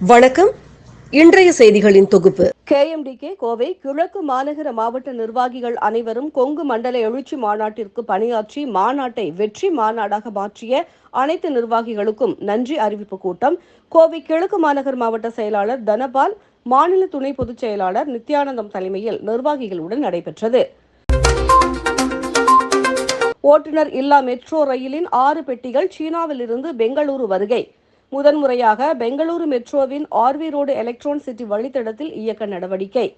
வணக்கம். இன்றைய செய்திகளின் தொகுப்பு. கேஎம்டிகே கோவை கிழக்கு மாநகர மாவட்ட நிர்வாகிகள் அனைவரும் கொங்கு மண்டல எழுச்சி மாநாட்டிற்கு பணியாற்றி மாநாட்டை வெற்றி மாநாடாக மாற்றிய அனைத்து நிர்வாகிகளுக்கும் நன்றி அறிவிப்பு கூட்டம். கோவை கிழக்கு மாநகர் மாவட்ட செயலாளர் தனபால் மாநில துணை பொதுச் செயலாளர் நித்யானந்தம் தலைமையில் நிர்வாகிகளுடன் நடைபெற்றது. ஓட்டுநர் இல்லா மெட்ரோ ரயிலின் ஆறு பெட்டிகள் சீனாவிலிருந்து பெங்களூரு வருகை. முதன்முறையாக பெங்களூரு மெட்ரோவின் ஆர்வி ரோடு எலக்ட்ரான் சிட்டி வழித்தடத்தில் இயக்க நடவடிக்கை.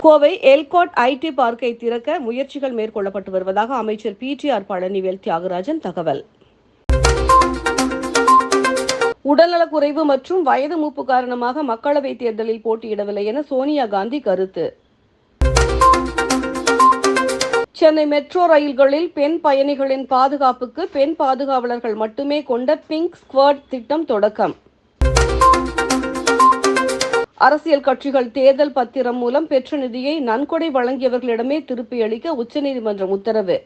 கோவை எல்காட் ஐடி பார்க்கை திறக்க முயற்சிகள் மேற்கொள்ளப்பட்டு வருவதாக அமைச்சர் பிடிஆர் பழனிவேல் தியாகராஜன் தகவல். உடல்நலக்குறைவு மற்றும் வயது மூப்பு காரணமாக மக்களவைத் தேர்தலில் போட்டியிடவில்லை என சோனியா காந்தி கருத்து. சென்னை மெட்ரோ ரயில்களில் பெண் பயணிகளின் பாதுகாப்புக்கு பெண் பாதுகாவலர்கள் மட்டுமே கொண்ட பிங்க் ஸ்குவாட் திட்டம் தொடக்கம். அரசியல் கட்சிகள் தேர்தல் பத்திரம் மூலம் பெற்ற நிதியை நன்கொடை வழங்கியவர்களிடமே திருப்பி அளிக்க உச்சநீதிமன்றம் உத்தரவு.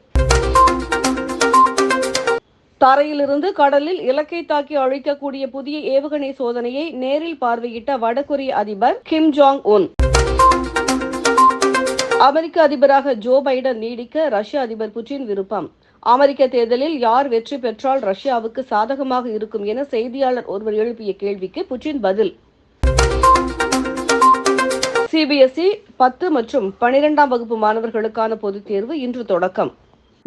தரையிலிருந்து கடலில் இலக்கை தாக்கி அழிக்கக்கூடிய புதிய ஏவுகணை சோதனையை நேரில் பார்வையிட்ட வடகொரிய அதிபர் கிம் ஜாங் உன். அமெரிக்க அதிபராக ஜோ பைடன் நீடிக்க ரஷ்ய அதிபர் புட்டின் விருப்பம். அமெரிக்க தேர்தலில் யார் வெற்றி பெற்றால் ரஷ்யாவுக்கு சாதகமாக இருக்கும் என செய்தியாளர் ஒருவர் எழுப்பிய கேள்விக்கு புட்டின் பதில். சிபிஎஸ்இ பத்து மற்றும் பனிரெண்டாம் வகுப்பு மாணவர்களுக்கான பொதுத் தேர்வு இன்று தொடக்கம்.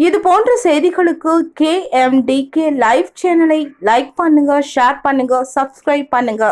இது போன்ற செய்திகளுக்கு கேஎம்டிகே லைவ் சேனலை லைக் பண்ணுங்க ஷேர் பண்ணுங்க சப்ஸ்கிரைப் பண்ணுங்க.